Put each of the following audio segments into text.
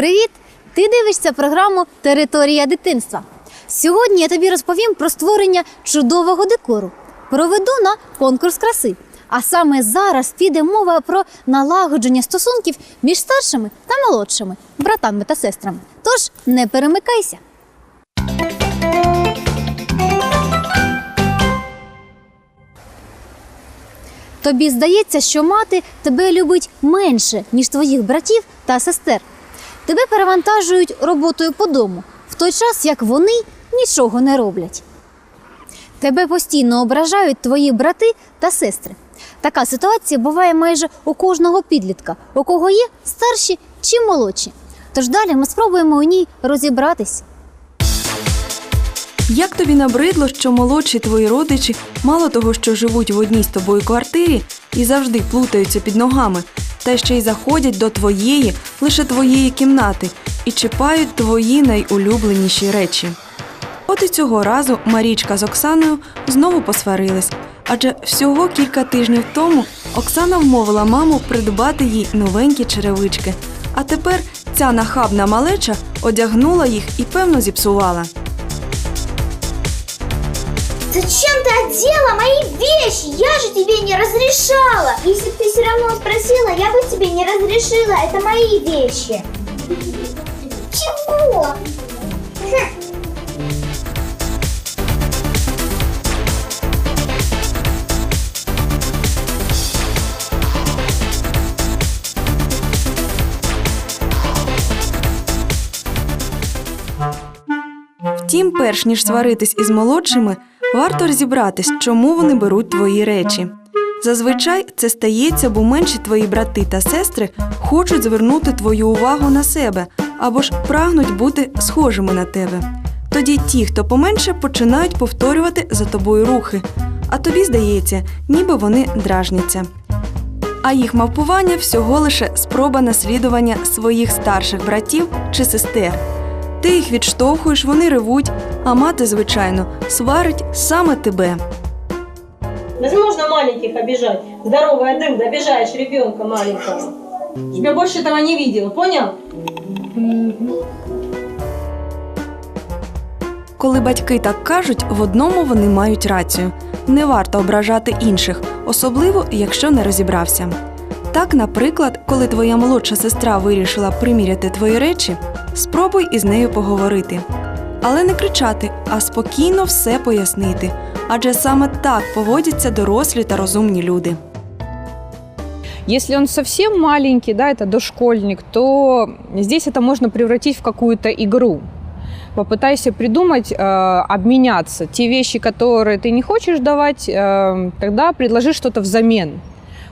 Привіт! Ти дивишся програму Територія дитинства. Сьогодні я тобі розповім про створення чудового декору. Проведу на конкурс краси. А саме зараз піде мова про налагодження стосунків між старшими та молодшими, братами та сестрами. Тож не перемикайся. Тобі здається, що мати тебе любить менше, ніж твоїх братів та сестер. Тебе перевантажують роботою по дому, в той час як вони нічого не роблять. Тебе постійно ображають твої брати та сестри. Така ситуація буває майже у кожного підлітка, у кого є старші чи молодші. Тож далі ми спробуємо у ній розібратись. Як тобі набридло, що молодші твої родичі, мало того, що живуть в одній з тобою квартирі і завжди плутаються під ногами, та ще й заходять до твоєї, лише твоєї кімнати і чіпають твої найулюбленіші речі. От і цього разу Марічка з Оксаною знову посварились, адже всього кілька тижнів тому Оксана вмовила маму придбати їй новенькі черевички. А тепер ця нахабна малеча одягнула їх і певно зіпсувала. Зачем ты одела мои вещи? Я же тебе не разрешала. Если бы ты все равно спросила, я бы тебе не разрешила. Это мои вещи. Чего? Хм. Втім, перш ніж сваритись із молодшими, варто розібратись, чому вони беруть твої речі. Зазвичай це стається, бо менші твої брати та сестри хочуть звернути твою увагу на себе або ж прагнуть бути схожими на тебе. Тоді ті, хто поменше, починають повторювати за тобою рухи, а тобі здається, ніби вони дражняться. А їх мавпування всього лише спроба наслідування своїх старших братів чи сестер. Ти їх відштовхуєш, вони ревуть, а мати, звичайно, сварить саме тебе. Возможно, маленьких обижать. Здоровая дым, обижаешь ребенка маленького. Чтобы я больше этого не видела, понял? Коли батьки так кажуть, в одному вони мають рацію. Не варто ображати інших, особливо якщо не розібрався. Так, наприклад, коли твоя молодша сестра вирішила приміряти твої речі, спробуй із нею поговорити. Але не кричати, а спокійно все пояснити. Адже саме так поводяться дорослі та розумні люди. Если он совсем маленький, да, это дошкольник, то здесь это можно превратить в какую-то игру. Попытайся придумать, э, обменяться. Те вещи, которые ты не хочешь давать, э, тогда предложи что-то взамен.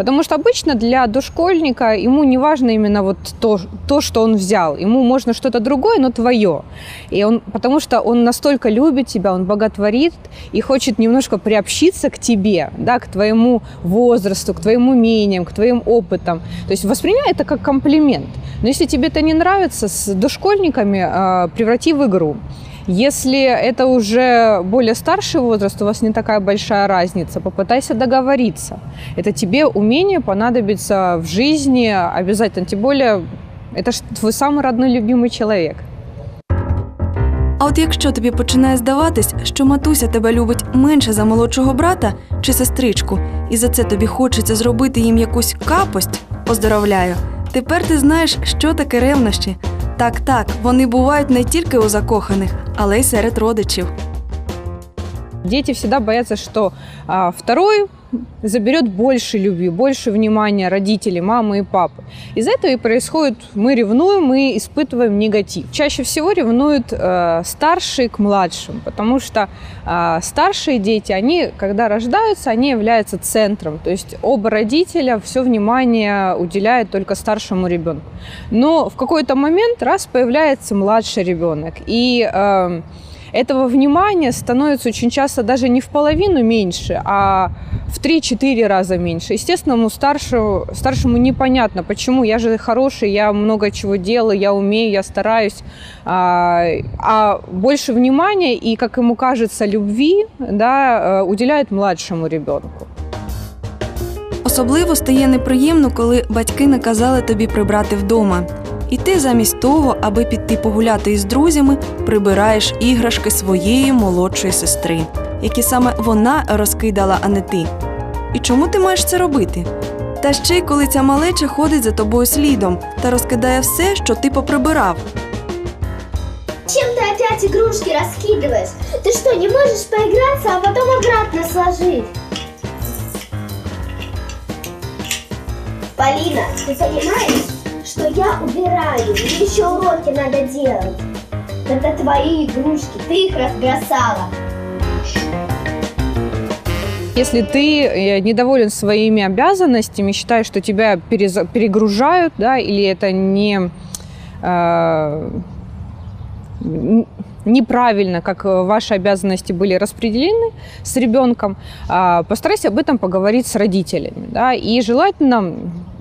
Потому что обычно для дошкольника ему не важно именно вот то, то, что он взял. Ему можно что-то другое, но твое. И он, потому что он настолько любит тебя, он боготворит и хочет немножко приобщиться к тебе, да, к твоему возрасту, к твоим умениям, к твоим опытам. То есть воспринимай это как комплимент. Но если тебе это не нравится, с дошкольниками э, преврати в игру. Если это уже более старший возраст, у вас не такая большая разница, попытайся договориться. Это тебе умение понадобится в жизни обязательно. Тем более, это ж твой самый родной, любимый человек. А от якщо тобі починає здаватись, що матуся тебе любить менше за молодшого брата чи сестричку, і за це тобі хочеться зробити їм якусь капость, поздоровляю. Тепер ти знаєш, що таке ревнощі. Так, так, вони бувають не тільки у закоханих, але й серед родичів. Дети всегда боятся, что а, второй заберет больше любви, больше внимания родителей, мамы и папы. Из-за этого и происходит, мы ревнуем, мы испытываем негатив. Чаще всего ревнуют э, старшие к младшим, потому что э, старшие дети, они, когда рождаются, они являются центром. То есть оба родителя все внимание уделяют только старшему ребенку. Но в какой-то момент раз появляется младший ребенок, и э, этого внимания становится очень часто даже не в половину меньше, а в 3-4 раза меньше. Естественно, старшему, старшему непонятно, почему я же хороший, я много чего делаю, я умею, я стараюсь. А, а больше внимания и, как ему кажется, любви да, э, уделяет младшему ребенку. Особливо стає неприємно, коли батьки наказали тобі прибрати вдома. І ти замість того, аби піти погуляти із друзями, прибираєш іграшки своєї молодшої сестри, які саме вона розкидала, а не ти. І чому ти маєш це робити? Та ще й коли ця малеча ходить за тобою слідом та розкидає все, що ти поприбирав. Чем ты опять игрушки раскидываешь? Ты что, не можешь поиграться, а потом обратно сложить? Полина, ты понимаешь, Что я убираю, мне еще уроки надо делать? Это твои игрушки, ты их разбросала. Если ты э, недоволен своими обязанностями, считаешь, что тебя перегружают, да, или это не э, неправильно, как э, ваши обязанности были распределены с ребенком, а, постарайся об этом поговорить с родителями, да, и желательно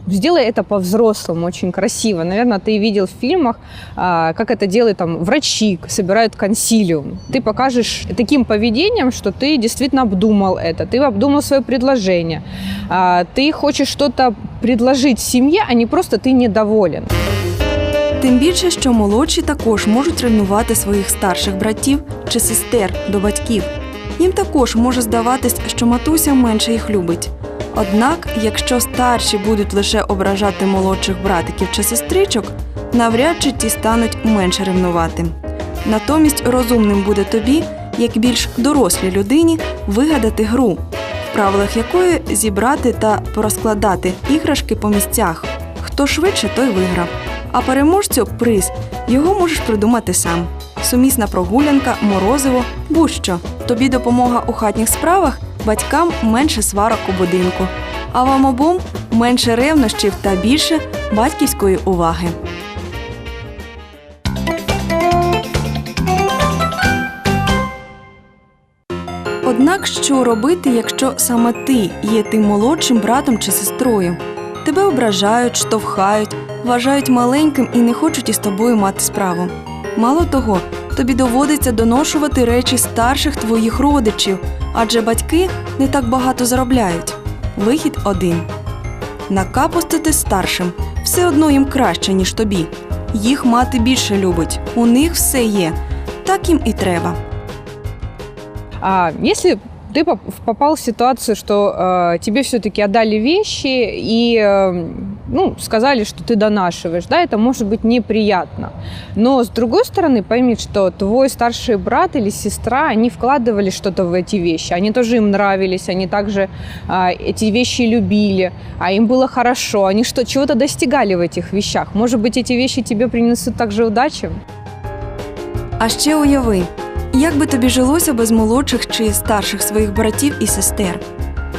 сделай это по-взрослому, очень красиво. Наверное, ты видел в фильмах, а, как это делают там врачи, собирают консилиум. Ты покажешь таким поведением, что ты действительно обдумал это, ты обдумал свое предложение, а, ты хочешь что-то предложить семье, а не просто ты недоволен. Тим більше, що молодші також можуть ревнувати своїх старших братів чи сестер до батьків. Їм також може здаватись, що матуся менше їх любить. Однак, якщо старші будуть лише ображати молодших братиків чи сестричок, навряд чи ті стануть менше ревнувати. Натомість розумним буде тобі, як більш дорослій людині, вигадати гру, в правилах якої зібрати та порозкладати іграшки по місцях. Хто швидше, той виграв. А переможцю приз його можеш придумати сам. Сумісна прогулянка, морозиво, будь-що. Тобі допомога у хатніх справах, батькам менше сварок у будинку. А вам обом менше ревнощів та більше батьківської уваги. Однак що робити, якщо саме ти є тим молодшим братом чи сестрою? Тебе ображають, штовхають, вважають маленьким і не хочуть із тобою мати справу. Мало того, тобі доводиться доношувати речі старших твоїх родичів, адже батьки не так багато заробляють. Вихід один. Накапостити старшим все одно їм краще, ніж тобі. Їх мати більше любить, у них все є. Так їм і треба. А если ты поп- попал в ситуацию, что э, тебе все-таки отдали вещи и э, ну, сказали, что ты донашиваешь, да, это может быть неприятно. Но с другой стороны, пойми, что твой старший брат или сестра, они вкладывали что-то в эти вещи, они тоже им нравились, они также а, эти вещи любили, а им было хорошо, они что, чего-то достигали в этих вещах. Может быть, эти вещи тебе принесут также удачи? А ще уяви, як би тобі жилося без молодших чи старших своїх братів і сестер?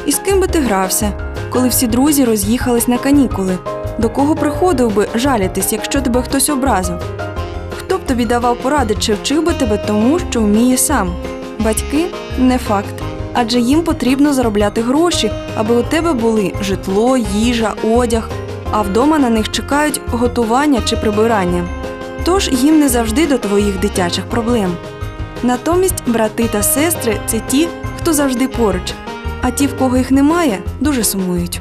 І з ким би ти грався, коли всі друзі роз'їхались на канікули? До кого приходив би жалітись, якщо тебе хтось образив? Хто б тобі давав поради чи вчив би тебе тому, що вміє сам? Батьки не факт. Адже їм потрібно заробляти гроші, аби у тебе були житло, їжа, одяг, а вдома на них чекають готування чи прибирання. Тож їм не завжди до твоїх дитячих проблем. Натомість брати та сестри це ті, хто завжди поруч, а ті, в кого їх немає, дуже сумують.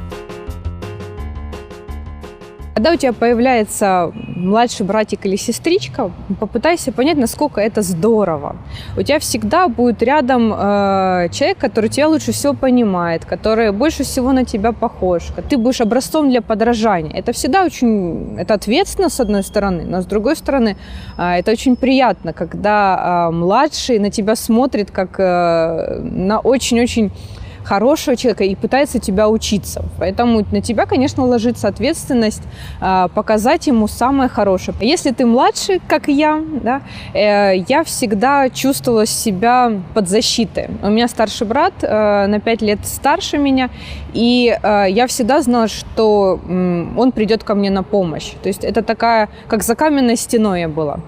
Когда у тебя появляется младший братик или сестричка, попытайся понять, насколько это здорово. У тебя всегда будет рядом э, человек, который тебя лучше всего понимает, который больше всего на тебя похож. Ты будешь образцом для подражания. Это всегда очень, это ответственно с одной стороны, но с другой стороны, э, это очень приятно, когда э, младший на тебя смотрит как э, на очень-очень хорошего человека и пытается тебя учиться. Поэтому на тебя, конечно, ложится ответственность э, показать ему самое хорошее. Если ты младший, как и я, да, э, я всегда чувствовала себя под защитой. У меня старший брат э, на 5 лет старше меня, и э, я всегда знала, что он придет ко мне на помощь. То есть это такая, как за каменной стеной я была.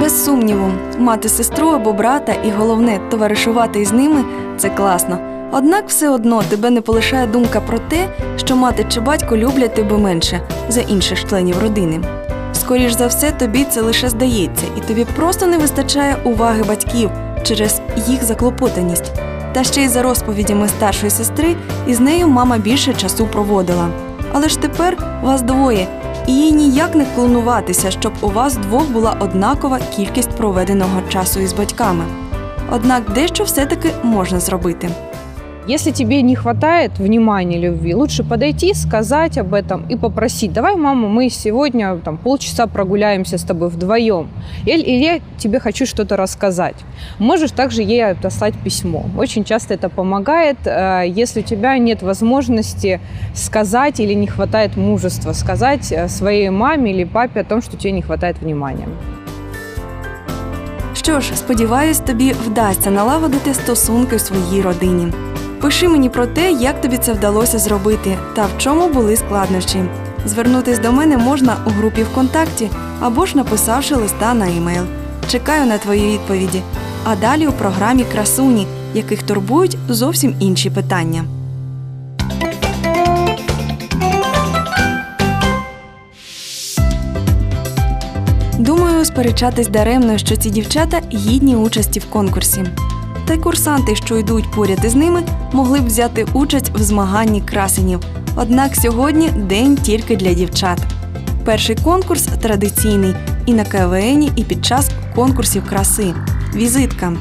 Без сумніву, мати сестру або брата і головне товаришувати із ними це класно. Однак все одно тебе не полишає думка про те, що мати чи батько люблять тебе менше за інших членів родини. Скоріш за все, тобі це лише здається, і тобі просто не вистачає уваги батьків через їх заклопотаність. Та ще й за розповідями старшої сестри, із нею мама більше часу проводила. Але ж тепер вас двоє, і ніяк не клонуватися, щоб у вас двох була однакова кількість проведеного часу із батьками. Однак дещо все-таки можна зробити. Если тебе не хватает внимания, любви, лучше подойти, сказать об этом и попросить. Давай, мама, мы сегодня там, полчаса прогуляемся с тобой вдвоем. Или, или я тебе хочу что-то рассказать. Можешь также ей отослать письмо. Очень часто это помогает, э, если у тебя нет возможности сказать или не хватает мужества сказать э, своей маме или папе о том, что тебе не хватает внимания. Що ж, сподіваюсь, тобі вдасться налагодити стосунки в своїй родині. Пиши мені про те, як тобі це вдалося зробити та в чому були складнощі. Звернутись до мене можна у групі ВКонтакті або ж написавши листа на емейл. Чекаю на твої відповіді. А далі у програмі Красуні, яких турбують зовсім інші питання. Думаю, сперечатись даремно, що ці дівчата гідні участі в конкурсі. Та й курсанти, що йдуть поряд із ними, могли б взяти участь в змаганні красенів. Однак сьогодні день тільки для дівчат. Перший конкурс традиційний і на КВН, і під час конкурсів краси. Візитка.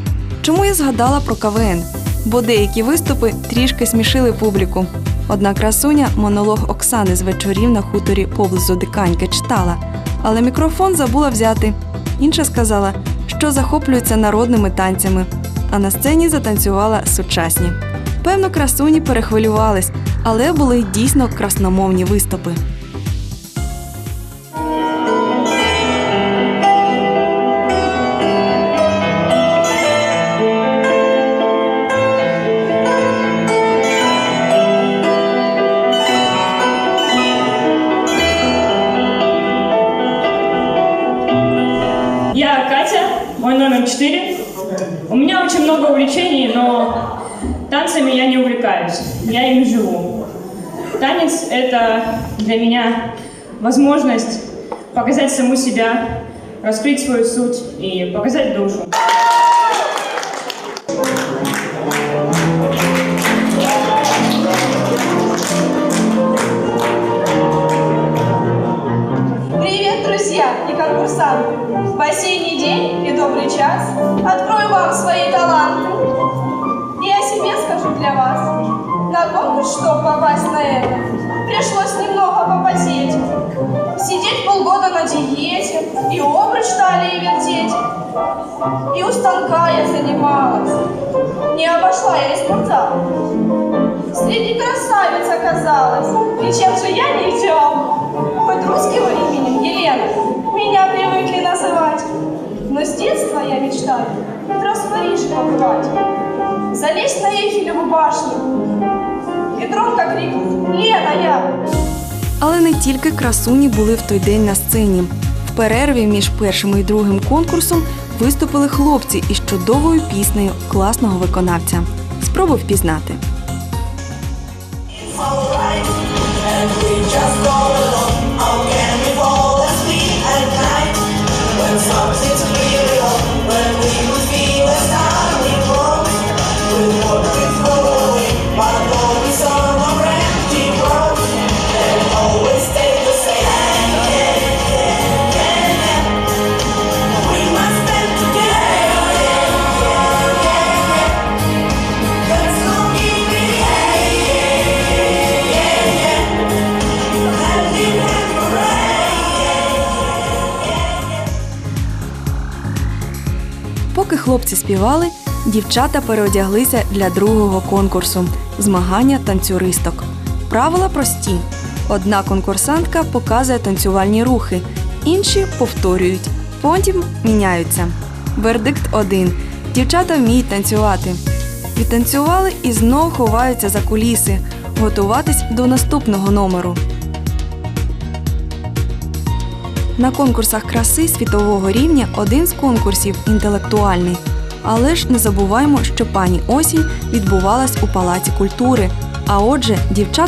Чому я згадала про КВН? Бо деякі виступи трішки смішили публіку. Одна красуня монолог Оксани з вечорів на хуторі поблизу Диканьки читала, але мікрофон забула взяти. Інша сказала, що захоплюється народними танцями, а на сцені затанцювала сучасні. Певно, красуні перехвилювались, але були дійсно красномовні виступи. Танцами я не увлекаюсь, я ими живу. Танец – это для меня возможность показать саму себя, раскрыть свою суть и показать душу. И у станка я занималась. Не обошла я и спортзал. Среди красавиц оказалась. И чем же я не идеал? Хоть русским именем Елена меня привыкли называть. Но с детства я мечтаю хоть раз в Париже побывать. Залезть на Эйфелеву башню и громко крикнуть «Лена я!» Але не тільки красуні були в той день на сцені. Перерві між першим і другим конкурсом виступили хлопці із чудовою піснею класного виконавця. Спробуй впізнати. Поки хлопці співали, дівчата переодяглися для другого конкурсу змагання танцюристок. Правила прості: одна конкурсантка показує танцювальні рухи, інші повторюють, потім міняються. Вердикт один: дівчата вміють танцювати. Відтанцювали і знов ховаються за куліси, готуватись до наступного номеру. На конкурсах краси світового рівня один з конкурсів інтелектуальний. Але ж не забуваємо, що пані осінь відбувалась у палаці культури. А отже, дівчат